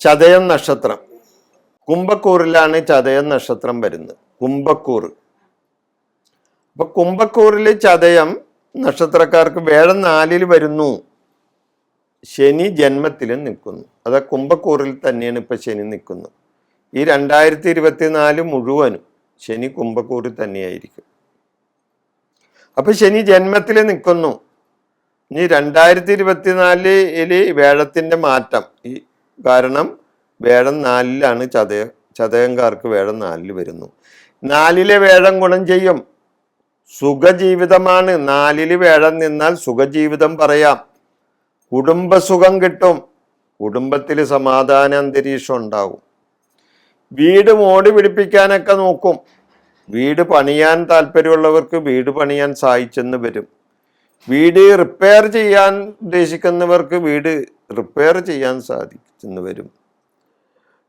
ചതയം നക്ഷത്രം. കുംഭക്കൂറിലാണ് ചതയം നക്ഷത്രം വരുന്നത്. കുംഭക്കൂർ അപ്പൊ കുംഭക്കൂറിൽ ചതയം നക്ഷത്രക്കാർക്ക് വേഴം നാലിൽ വരുന്നു. ശനി ജന്മത്തിൽ നിൽക്കുന്നു. അത് കുംഭക്കൂറിൽ തന്നെയാണ് ഇപ്പൊ ശനി നിൽക്കുന്നത്. ഈ രണ്ടായിരത്തി ഇരുപത്തിനാല് മുഴുവനും ശനി കുംഭക്കൂറിൽ തന്നെയായിരിക്കും. അപ്പൊ ശനി ജന്മത്തിൽ നിൽക്കുന്നു. ഇനി രണ്ടായിരത്തി ഇരുപത്തിനാലിൽ വേഴത്തിന്റെ മാറ്റം. ഈ കാരണം വേഴം നാലിലാണ് ചതയ ചതയങ്കാർക്ക് വേഴം നാലിൽ വരുന്നു. നാലിലെ വേഴം ഗുണം ചെയ്യും. സുഖജീവിതമാണ്. നാലിൽ വേഴം നിന്നാൽ സുഖജീവിതം പറയാം. കുടുംബസുഖം കിട്ടും. കുടുംബത്തിൽ സമാധാന അന്തരീക്ഷം ഉണ്ടാവും. വീട് മോടി പിടിപ്പിക്കാനൊക്കെ നോക്കും. വീട് പണിയാൻ താല്പര്യമുള്ളവർക്ക് വീട് പണിയാൻ സഹായിച്ചെന്ന് വരും. വീട് റിപ്പയർ ചെയ്യാൻ ഉദ്ദേശിക്കുന്നവർക്ക് വീട് റിപ്പയർ ചെയ്യാൻ സാധിക്കുന്നു വരും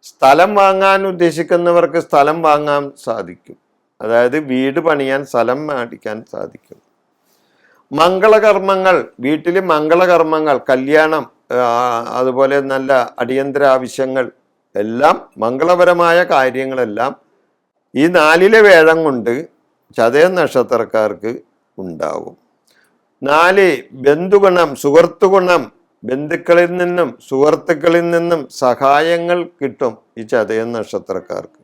സ്ഥലം വാങ്ങാൻ ഉദ്ദേശിക്കുന്നവർക്ക് സ്ഥലം വാങ്ങാൻ സാധിക്കും. അതായത് വീട് പണിയാൻ സ്ഥലം മേടിക്കാൻ സാധിക്കും. മംഗളകർമ്മങ്ങൾ വീട്ടിൽ മംഗളകർമ്മങ്ങൾ കല്യാണം അതുപോലെ നല്ല അടിയന്തര ആവശ്യങ്ങൾ എല്ലാം മംഗളപരമായ കാര്യങ്ങളെല്ലാം ഈ നാലിലെ വേഴം കൊണ്ട് ചതയ നക്ഷത്രക്കാർക്ക് ഉണ്ടാവും. നാല് ബന്ധുഗുണം സുഹൃത്തുഗുണം ബന്ധുക്കളിൽ നിന്നും സുഹൃത്തുക്കളിൽ നിന്നും സഹായങ്ങൾ കിട്ടും ഈ ചതയ നക്ഷത്രക്കാർക്ക്.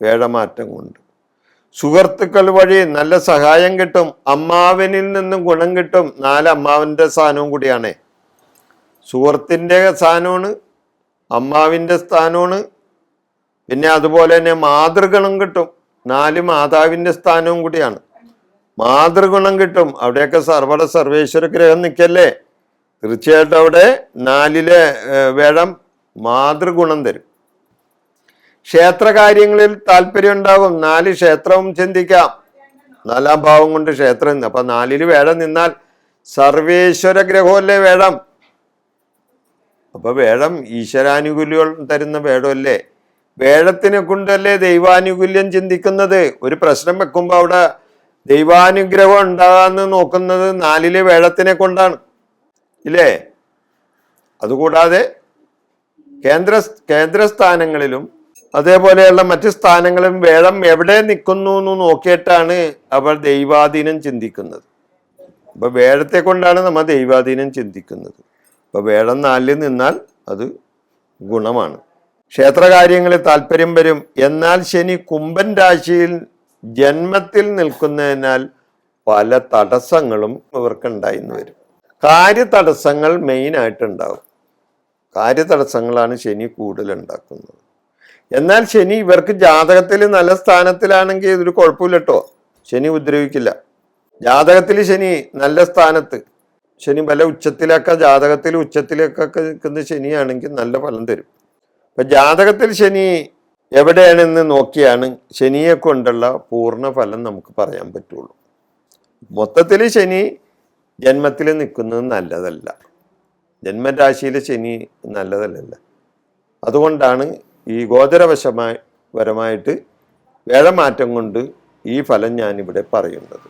വേഴമാറ്റം കൊണ്ട്. സുഹൃത്തുക്കൾ വഴി നല്ല സഹായം കിട്ടും അമ്മാവനിൽ നിന്നും ഗുണം കിട്ടും. നാല് അമ്മാവന്റെ സ്ഥാനവും കൂടിയാണ്. സുഹൃത്തിന്റെ സ്ഥാനമാണ് അമ്മാവിന്റെ സ്ഥാനമാണ്. പിന്നെ അതുപോലെ തന്നെ മാതൃഗണം കിട്ടും. നാല് മാതാവിന്റെ സ്ഥാനവും കൂടിയാണ്. മാതൃഗുണം കിട്ടും. അവിടെയൊക്കെ സർവട സർവേശ്വര ഗ്രഹം നിൽക്കല്ലേ തീർച്ചയായിട്ടും അവിടെ നാലിലെ വേഴം മാതൃഗുണം തരും. ക്ഷേത്രകാര്യങ്ങളിൽ താല്പര്യം ഉണ്ടാകും. നാല് ക്ഷേത്രവും ചിന്തിക്കാം. നാലാം ഭാവം കൊണ്ട് ക്ഷേത്രം അപ്പൊ നാലിൽ വേഴം നിന്നാൽ സർവേശ്വര ഗ്രഹമല്ലേ വേഴം? അപ്പൊ വേഴം ഈശ്വരാനുകൂല്യം തരുന്ന വേഴമല്ലേ? വേഴത്തിനെ കൊണ്ടല്ലേ ദൈവാനുകൂല്യം ചിന്തിക്കുന്നത്? ഒരു പ്രശ്നം വെക്കുമ്പോ അവിടെ ദൈവാനുഗ്രഹം ഉണ്ടാകാന്ന് നോക്കുന്നത് നാലിലെ വേഴത്തിനെ കൊണ്ടാണ്. ഇല്ലേ? അതുകൂടാതെ കേന്ദ്ര കേന്ദ്രസ്ഥാനങ്ങളിലും അതേപോലെയുള്ള മറ്റ് സ്ഥാനങ്ങളും വേഴം എവിടെ നിൽക്കുന്നു എന്ന് നോക്കിയിട്ടാണ് അവർ ദൈവാധീനം ചിന്തിക്കുന്നത്. അപ്പൊ വേഴത്തെ കൊണ്ടാണ് നമ്മൾ ദൈവാധീനം ചിന്തിക്കുന്നത്. അപ്പൊ വേഴം നാലിൽ നിന്നാൽ അത് ഗുണമാണ്. ക്ഷേത്രകാര്യങ്ങളിൽ താല്പര്യം വരും. എന്നാൽ ശനി കുംഭൻ രാശിയിൽ ജന്മത്തിൽ നിൽക്കുന്നതിനാൽ പല തടസ്സങ്ങളും ഇവർക്ക് എന്ന് വരും. കാര്യതടസ്സങ്ങൾ മെയിനായിട്ടുണ്ടാവും കാര്യതടസ്സങ്ങളാണ് ശനി കൂടുതൽ ഉണ്ടാക്കുന്നത്. എന്നാൽ ശനി ഇവർക്ക് ജാതകത്തിൽ നല്ല സ്ഥാനത്തിലാണെങ്കിൽ ഇതൊരു കുഴപ്പമില്ല കേട്ടോ ശനി ഉപദ്രവിക്കില്ല. ജാതകത്തിൽ ശനി നല്ല സ്ഥാനത്ത്. ശനി പല ഉച്ചത്തിലൊക്കെ ജാതകത്തിൽ ഉച്ചത്തിലൊക്കെ നിൽക്കുന്ന ശനിയാണെങ്കിൽ നല്ല ഫലം തരും. അപ്പം ജാതകത്തിൽ ശനി എവിടെയാണെന്ന് നോക്കിയാണ് ശനിയെ കൊണ്ടുള്ള പൂർണ ഫലം നമുക്ക് പറയാൻ പറ്റുള്ളൂ. മൊത്തത്തിൽ ശനി ജന്മത്തിൽ നിൽക്കുന്നത് നല്ലതല്ല. ജന്മരാശിയിലെ ശനി നല്ലതല്ല അതുകൊണ്ടാണ് ഈ ഗോചരവശമായി പരമായിട്ട് വേഴമാറ്റം കൊണ്ട് ഈ ഫലം ഞാനിവിടെ പറയുന്നത്.